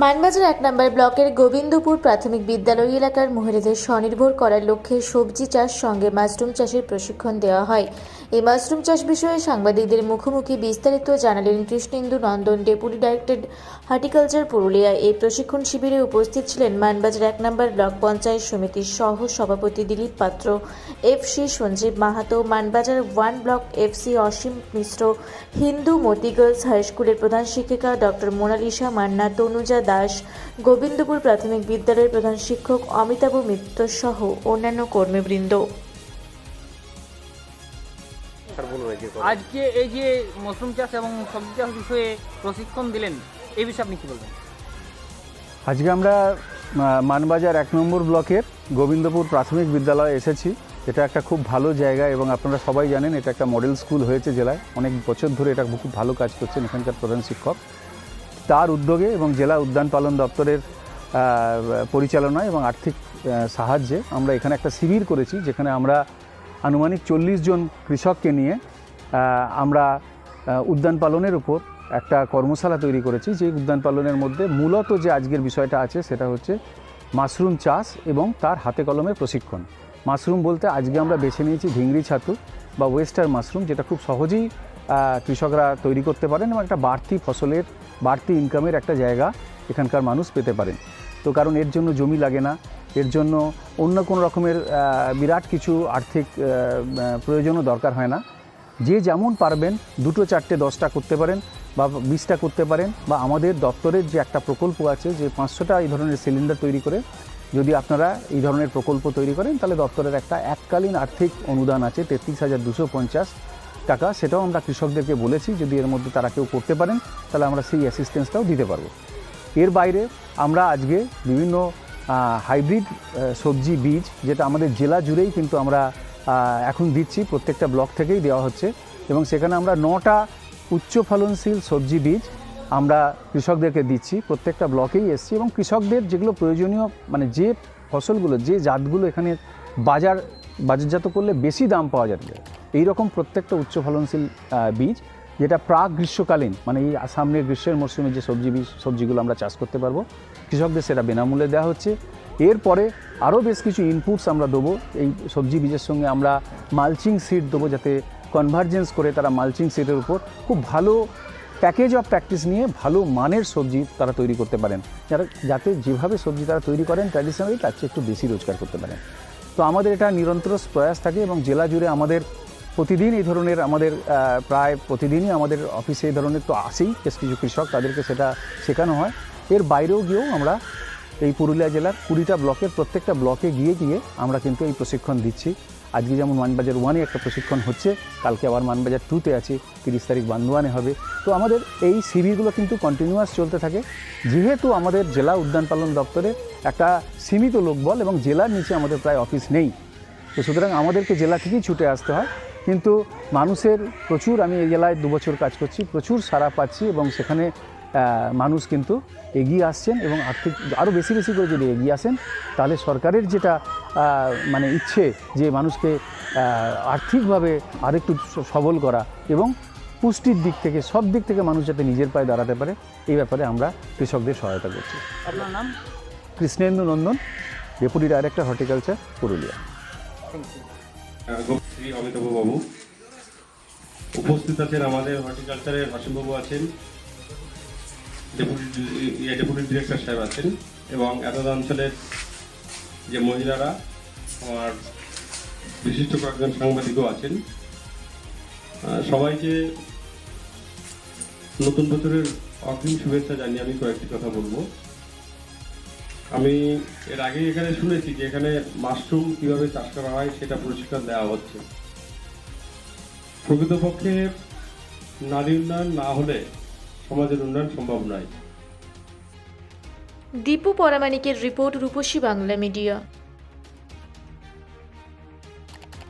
মানবাজার এক নম্বর ব্লকের গোবিন্দপুর প্রাথমিক বিদ্যালয় এলাকার মহিলাদের স্বনির্ভর করার লক্ষ্যে সবজি চাষ সঙ্গে মাশরুম চাষের প্রশিক্ষণ দেওয়া হয়। এই মাশরুম চাষ বিষয়ে সাংবাদিকদের মুখোমুখি বিস্তারিত জানালেন Krishnendu Nandan, deputy director horticulture Purulia. এই প্রশিক্ষণ শিবিরে উপস্থিত ছিলেন মানবাজার এক নম্বর ব্লক পঞ্চায়েত সমিতির সহ সভাপতি Dilip Patra, FC Sanjib Mahato, Manbazar one block FC Asim Mishra, Hindu Mati girls প্রধান শিক্ষিকা ডক্টর মোনালিসা মান্না, তনুজা দাস গোবিন্দপুর প্রাথমিক বিদ্যালয়ের প্রধান শিক্ষক অমিতাভ মিত্র সহ অন্যান্য কর্মীবৃন্দ। আজকে এই যে মশরুম চাষ এবং সবজি চাষ বিষয়ে প্রশিক্ষণ দিলেন এই বিষয়ে আপনি কি বলবেন? আজকে আমরা মানবাজার এক নম্বর ব্লকের গোবিন্দপুর প্রাথমিক বিদ্যালয়ে এসেছি। এটা একটা খুব ভালো জায়গা এবং আপনারা সবাই জানেন এটা একটা মডেল স্কুল হয়েছে জেলায়। অনেক বছর ধরে এটা খুব ভালো কাজ করছেন এখানকার প্রধান শিক্ষক। তার উদ্যোগে এবং জেলা উদ্যান পালন দপ্তরের পরিচালনায় এবং আর্থিক সাহায্যে আমরা এখানে একটা শিবির করেছি যেখানে আমরা আনুমানিক চল্লিশ জন কৃষককে নিয়ে আমরা উদ্যান পালনের উপর একটা কর্মশালা তৈরি করেছি যে উদ্যান পালনের মধ্যে মূলত যে আজকের বিষয়টা আছে সেটা হচ্ছে মাশরুম চাষ এবং তার হাতে কলমে প্রশিক্ষণ। মাশরুম বলতে আজকে আমরা বেছে নিয়েছি ভিংড়ি ছাতু বা ওয়েস্টার মাশরুম যেটা খুব সহজেই কৃষকরা তৈরি করতে পারেন এবং একটা বাড়তি ফসলের, বাড়তি ইনকামের একটা জায়গা এখানকার মানুষ পেতে পারেন। তো কারণ এর জন্য জমি লাগে না, এর জন্য অন্য কোনো রকমের বিরাট কিছু আর্থিক প্রয়োজনও দরকার হয় না। যে যেমন পারবেন দুটো, চারটে, দশটা করতে পারেন বা বিশটা করতে পারেন বা আমাদের দপ্তরের যে একটা প্রকল্প আছে যে পাঁচশোটা এই ধরনের সিলিন্ডার তৈরি করে যদি আপনারা এই ধরনের প্রকল্প তৈরি করেন তাহলে দপ্তরের একটা এককালীন আর্থিক অনুদান আছে তেত্রিশ হাজার দুশো পঞ্চাশ। টাকা, সেটাও আমরা কৃষকদেরকে বলেছি যদি এর মধ্যে তারা কেউ করতে পারেন, তাহলে আমরা সেই অ্যাসিস্ট্যান্সটাও দিতে পারব। এর বাইরে আমরা আজকে বিভিন্ন হাইব্রিড সবজি, বীজ, যেটা আমাদের জেলা জুড়েই কিন্তু আমরা এখন দিচ্ছি, প্রত্যেকটা ব্লক থেকেই দেওয়া হচ্ছে। এবং সেখানে আমরা নটা উচ্চ ফলনশীল সবজি বীজ আমরা কৃষকদেরকে দিচ্ছি, প্রত্যেকটা ব্লকেই এসছি। এবং কৃষকদের যেগুলো প্রয়োজনীয় মানে যে ফসলগুলো, যে জাতগুলো এখানে বাজার, বাজারজাত করলে বেশি দাম পাওয়া যাবে। এই রকম প্রত্যেকটা উচ্চ ফলনশীল বীজ যেটা প্রাক গ্রীষ্মকালীন মানে এই সামনের গ্রীষ্মের মরশুমে যে সবজি বীজ, সবজিগুলো আমরা চাষ করতে পারব, কৃষকদের সেটা বিনামূল্যে দেওয়া হচ্ছে। এরপরে আরও বেশ কিছু ইনপুটস আমরা দেবো, এই সবজি বীজের সঙ্গে আমরা মালচিং সিড দেবো যাতে কনভার্জেন্স করে তারা মালচিং সিডের উপর খুব ভালো প্যাকেজ অফ প্র্যাকটিস নিয়ে ভালো মানের সবজি তারা তৈরি করতে পারেন। যারা, যাতে যেভাবে সবজি তারা তৈরি করেন ট্র্যাডিশনালি তার চেয়ে একটু বেশি রোজগার করতে পারেন। তো আমাদের এটা নিরন্তর প্রয়াস থাকে এবং জেলা জুড়ে আমাদের প্রতিদিন এই ধরনের আমাদের প্রায় প্রতিদিনই আমাদের অফিসে এই ধরনের তো আসেই, বেশ কিছু কৃষক তাদেরকে সেটা শেখানো হয়। এর বাইরেও গিয়েও আমরা এই পুরুলিয়া জেলার কুড়িটা ব্লকের প্রত্যেকটা ব্লকে গিয়ে গিয়ে আমরা কিন্তু এই প্রশিক্ষণ দিচ্ছি। আজকে যেমন মানবাজার ওয়ানে একটা প্রশিক্ষণ হচ্ছে, কালকে আবার মানবাজার টুতে আছে, তিরিশ তারিখ বান্দোয়ানে হবে। তো আমাদের এই শিবিরগুলো কিন্তু কন্টিনিউয়াস চলতে থাকে। যেহেতু আমাদের জেলা উদ্যান পালন দপ্তরে একটা সীমিত লোকবল এবং জেলার নিচে আমাদের প্রায় অফিস নেই, তো সুতরাং আমাদেরকে জেলা থেকেই ছুটে আসতে হয়। কিন্তু মানুষের প্রচুর আমি এই জেলায় দু বছর কাজ করছি প্রচুর সাড়া পাচ্ছি এবং সেখানে মানুষ কিন্তু এগিয়ে আসছেন এবং আর্থিক আরও বেশি বেশি করে যদি এগিয়ে আসেন তাহলে সরকারের যেটা মানে ইচ্ছে যে মানুষকে আর্থিকভাবে আরেকটু সবল করা এবং পুষ্টির দিক থেকে সব দিক থেকে মানুষ যাতে নিজের পায়ে দাঁড়াতে পারে এই ব্যাপারে আমরা কৃষকদের সহায়তা করছি। আপনার নাম? Krishnendu Nandan deputy director horticulture Purulia. Thank you Shri Amitabh babu উপস্থিত আছেন আমাদের হর্টিকালচারের অসীমবাবু আছেন, ডেপুটি ডেপুটি ডিরেক্টর সাহেব আছেন, এবং এতদ অঞ্চলের যে মহিলারা, আমার বিশিষ্ট কয়েকজন সাংবাদিকও আছেন। সবাইকে নতুন বছরের অগ্রিম শুভেচ্ছা জানিয়ে আমি কয়েকটি কথা বলব। আমি এর আগে এখানে শুনেছি যে এখানে মাশরুম কীভাবে চাষ করা হয় সেটা প্রশিক্ষণ দেওয়া হচ্ছে। প্রকৃতপক্ষে নারী উন্নয়ন না হলে সমাজের উন্নয়ন সম্ভব নয়। দীপু পরামানিকের রিপোর্ট রূপসী বাংলা মিডিয়া।